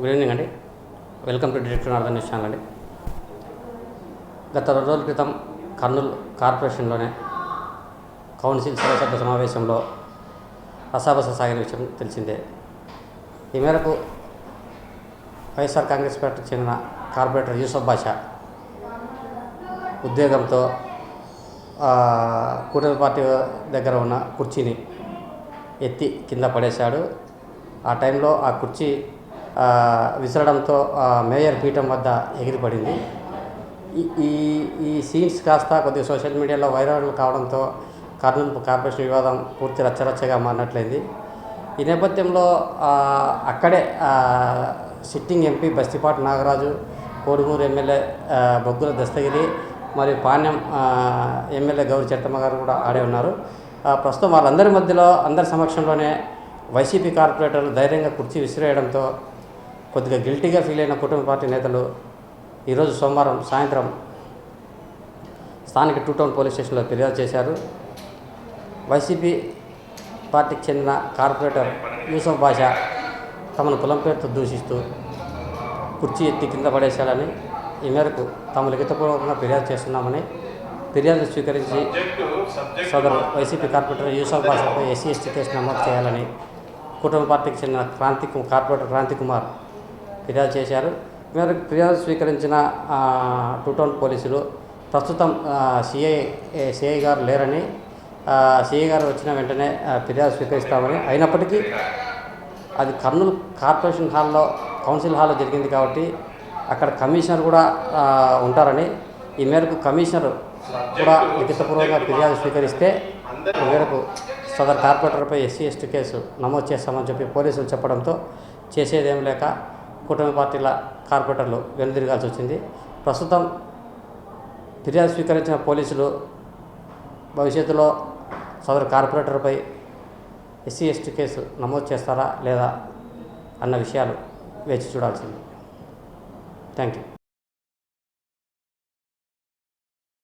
Good evening అండి welcome to director northern news channel అండి గత రెండు రోజుల క్రితం కర్నూలు కార్పొరేషన్లోనే కౌన్సిల్ సభ్య సమావేశంలో రసాబస సాగిన విషయం తెలిసిందే. ఈ మేరకు వైఎస్ఆర్ కాంగ్రెస్ పార్టీకి చెందిన కార్పొరేటర్ యూసఫ్ బాషా ఉద్యోగంతో కూటమి పార్టీ దగ్గర ఉన్న కుర్చీని ఎత్తి కింద పడేశాడు. ఆ టైంలో ఆ కుర్చీ విసరడంతో మేయర్ పీఠం వద్ద ఎగిరిపడింది. ఈ ఈ సీన్స్ కాస్త కొద్దిగా సోషల్ మీడియాలో వైరల్ కావడంతో కర్నూలు కార్పొరేషన్ వివాదం పూర్తి రచ్చరచ్చగా మారినట్లయింది. ఈ నేపథ్యంలో అక్కడే sitting MP Bastipati Nagaraju Kodumuru MLA Boggula Dastagiri మరియు పాణ్యం ఎమ్మెల్యే గౌరి చెట్టమ్మ గారు కూడా ఆడే ఉన్నారు. ప్రస్తుతం వాళ్ళందరి మధ్యలో అందరి సమక్షంలోనే వైసీపీ కార్పొరేటర్లు ధైర్యంగా కుర్చీ విసిరేయడంతో కొద్దిగా గిల్టీగా ఫీల్ అయిన కుటుంబ పార్టీ నేతలు ఈరోజు సోమవారం సాయంత్రం స్థానిక టూ టౌన్ పోలీస్ స్టేషన్లో ఫిర్యాదు చేశారు. వైసీపీ పార్టీకి చెందిన కార్పొరేటర్ యూసఫ్ బాషా తమను కులం పేరుతో దూషిస్తూ కుర్చీ ఎత్తి కింద పడేశాడని ఈ మేరకు తాము లిఖితపూర్వకంగా ఫిర్యాదు చేస్తున్నామని ఫిర్యాదు స్వీకరించి సోదరు వైసీపీ కార్పొరేటర్ యూసఫ్ బాషాపై ఎస్సీ ఎస్టీ కేసు నమోదు చేయాలని కుటుంబ పార్టీకి చెందిన క్రాంతి కార్పొరేటర్ క్రాంతి కుమార్ ఫిర్యాదు చేశారు. మేరకు ఫిర్యాదు స్వీకరించిన టూ టౌన్ పోలీసులు ప్రస్తుతం సిఐ సిఐ గారు లేరని సిఐ గారు వచ్చిన వెంటనే ఫిర్యాదు స్వీకరిస్తామని అయినప్పటికీ అది కర్నూలు కార్పొరేషన్ హాల్లో కౌన్సిల్ హాల్లో జరిగింది కాబట్టి అక్కడ కమిషనర్ కూడా ఉంటారని ఈ మేరకు కమిషనర్ కూడా లిఖితపూర్వకంగా ఫిర్యాదు స్వీకరిస్తే ఈ మేరకు సదర్ కార్పొరేటర్పై ఎస్సీ ఎస్టీ కేసు నమోదు చేస్తామని చెప్పి పోలీసులు చెప్పడంతో చేసేదేం లేక కూటమి పార్టీల కార్పొరేటర్లు వెనుదిరగాల్సి వచ్చింది. ప్రస్తుతం ఫిర్యాదు స్వీకరించిన పోలీసులు భవిష్యత్తులో సదరు కార్పొరేటర్పై ఎస్సీ ఎస్టీ కేసు నమోదు చేస్తారా లేదా అన్న విషయాలు వేచి చూడాల్సింది. Thank you